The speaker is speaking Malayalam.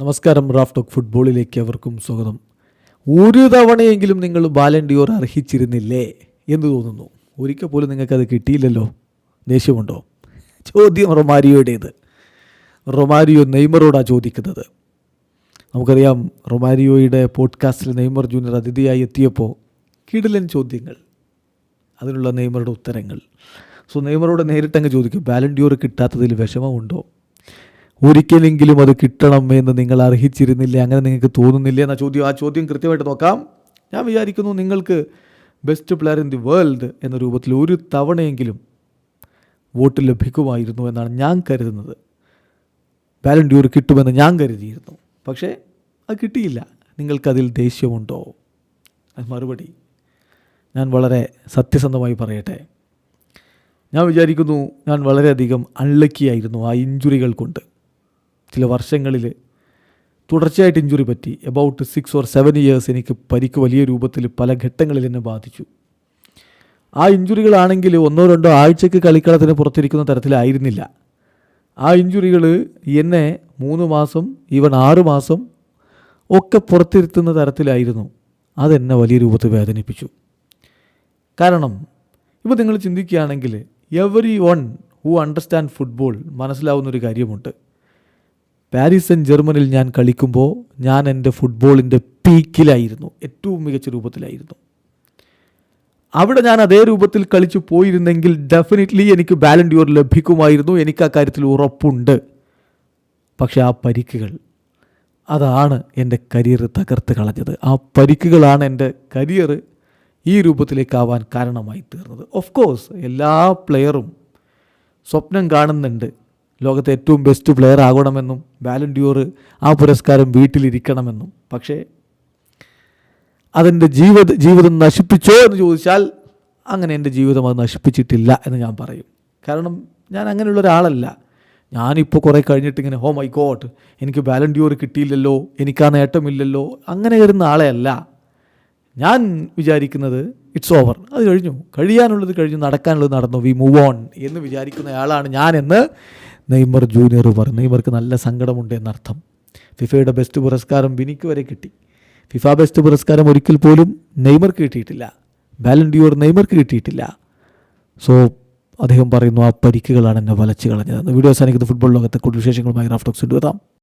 നമസ്കാരം റാഫ് ടോക്ക് ഫുട്ബോളിലേക്ക് അവർക്കും സ്വാഗതം. ഒരു തവണയെങ്കിലും നിങ്ങൾ ബാലൻഡിയോർ അർഹിച്ചിരുന്നില്ലേ എന്ന് തോന്നുന്നു. ഒരിക്കൽ പോലും നിങ്ങൾക്കത് കിട്ടിയില്ലല്ലോ. ദേഷ്യമുണ്ടോ? ചോദ്യം റൊമാരിയോയുടേത്. റൊമാരിയോ നെയ്മറോടാണ് ചോദിക്കുന്നത്. നമുക്കറിയാം റൊമാരിയോയുടെ പോഡ്കാസ്റ്റിൽ നെയ്മർ ജൂനിയർ അതിഥിയായി എത്തിയപ്പോൾ കിടിലൻ ചോദ്യങ്ങൾ. അതിനുള്ള നെയ്മറുടെ ഉത്തരങ്ങൾ. സോ നെയ്മറോട് നേരിട്ടങ്ങ് ചോദിക്കും ബാലൻഡിയോർ കിട്ടാത്തതിൽ വിഷമമുണ്ടോ? ഒരിക്കലെങ്കിലും അത് കിട്ടണം എന്ന് നിങ്ങൾ അർഹിച്ചിരുന്നില്ല? അങ്ങനെ നിങ്ങൾക്ക് തോന്നുന്നില്ല എന്ന ചോദ്യം ആ ചോദ്യം കൃത്യമായിട്ട് നോക്കാം. ഞാൻ വിചാരിക്കുന്നു നിങ്ങൾക്ക് best player in the world എന്ന രൂപത്തിൽ ഒരു തവണയെങ്കിലും വോട്ട് ലഭിക്കുമായിരുന്നു എന്നാണ് ഞാൻ കരുതുന്നത്. ബാലൻഡ്യൂർ കിട്ടുമെന്ന് ഞാൻ കരുതിയിരുന്നു. പക്ഷേ അത് കിട്ടിയില്ല. നിങ്ങൾക്കതിൽ ദേഷ്യമുണ്ടോ? അത് മറുപടി ഞാൻ വളരെ സത്യസന്ധമായി പറയട്ടെ. ഞാൻ വിചാരിക്കുന്നു ഞാൻ വളരെയധികം അൺലക്കിയായിരുന്നു ആ ഇഞ്ചുറികൾ കൊണ്ട്. ചില വർഷങ്ങളിൽ തുടർച്ചയായിട്ട് ഇഞ്ചുറി പറ്റി. About six or seven years എനിക്ക് പരിക്ക് വലിയ രൂപത്തിൽ പല ഘട്ടങ്ങളിൽ എന്നെ ബാധിച്ചു. ആ ഇഞ്ചുറികളാണെങ്കിൽ ഒന്നോ രണ്ടോ ആഴ്ചയ്ക്ക് കളിക്കളത്തിന് പുറത്തിരിക്കുന്ന തരത്തിലായിരുന്നില്ല. ആ ഇഞ്ചുറികൾ എന്നെ മൂന്ന് മാസം ഈവൻ ആറ് മാസം ഒക്കെ പുറത്തിരുത്തുന്ന തരത്തിലായിരുന്നു. അതെന്നെ വലിയ രൂപത്തിൽ വേദനിപ്പിച്ചു. കാരണം ഇപ്പോൾ നിങ്ങൾ ചിന്തിക്കുകയാണെങ്കിൽ every one who understand football മനസ്സിലാവുന്നൊരു കാര്യമുണ്ട്. പാരീസ് ആൻഡ് ജർമ്മനിൽ ഞാൻ കളിക്കുമ്പോൾ ഞാൻ എന്റെ ഫുട്ബോളിന്റെ പീക്കിലായിരുന്നു ഏറ്റവും മികച്ച രൂപത്തിലായിരുന്നു. അവിടെ ഞാൻ അതേ രൂപത്തിൽ കളിച്ചു പോയിരുന്നെങ്കിൽ ഡെഫിനറ്റ്ലി എനിക്ക് ബാലൻഡ്യൂർ ലഭിക്കുമായിരുന്നു എനിക്ക് ആ കാര്യത്തിൽ ഉറപ്പുണ്ട്. പക്ഷെ ആ പരിക്കുകൾ അതാണ് എന്റെ കരിയർ തകർത്ത് കളഞ്ഞത്. ആ പരിക്കുകളാണ് എന്റെ കരിയർ ഈ രൂപത്തിലേക്കാവാൻ കാരണമായി തീർന്നത്. ഓഫ് കോഴ്സ് എല്ലാ പ്ലെയറും സ്വപ്നം കാണുന്നുണ്ട്. ലോകത്തെ ഏറ്റവും ബെസ്റ്റ് പ്ലെയർ ആകണമെന്നും വാലൻഡിയോർ ആ പുരസ്കാരം വീട്ടിലിരിക്കണമെന്നും. പക്ഷേ അതെന്റെ ജീവിത ജീവിതം നശിപ്പിച്ചോ എന്ന് ചോദിച്ചാൽ അങ്ങനെ എന്റെ ജീവിതം അത് നശിപ്പിച്ചിട്ടില്ല എന്ന് ഞാൻ പറയും. കാരണം ഞാൻ അങ്ങനെയുള്ള ഒരാളല്ല. ഞാനിപ്പോൾ കുറേ കഴിഞ്ഞിട്ട് ഇങ്ങനെ ഹോ മൈ ഗോഡ് എനിക്ക് വാലൻഡിയോർ കിട്ടിയില്ലല്ലോ എനിക്ക് ആ നേട്ടമില്ലല്ലോ അങ്ങനെ വരുന്ന ആളെ അല്ല ഞാൻ വിചാരിക്കുന്നത് ഇറ്റ്സ് ഓവർ അത് കഴിഞ്ഞു. കഴിയാനുള്ളത് കഴിഞ്ഞു നടക്കാനുള്ളത് നടന്നു. വി മൂവ് ഓൺ എന്ന് വിചാരിക്കുന്ന ആളാണ് ഞാനെന്ന് നെയ്മർ ജൂനിയർ പറഞ്ഞു നെയ്മർക്ക് നല്ല സങ്കടമുണ്ട് എന്നർത്ഥം. ഫിഫയുടെ ബെസ്റ്റ് പുരസ്കാരം വിനിക്ക് വരെ കിട്ടി. ഫിഫ ബെസ്റ്റ് പുരസ്കാരം ഒരിക്കൽ പോലും നെയ്മർക്ക് കിട്ടിയിട്ടില്ല. ബാലൻഡിയോർ നെയ്മർക്ക് കിട്ടിയിട്ടില്ല. സോ അദ്ദേഹം പറയുന്നു ആ പരിക്കുകളാണ് എന്നെ വലച്ചു കളഞ്ഞത്. വീഡിയോ സാധിക്കുന്നത് ഫുട്ബോൾ ലോകത്തെ കൂടുതൽ വിശേഷങ്ങളുമായി റാഫ്റ്റോക്സ് എത്താം.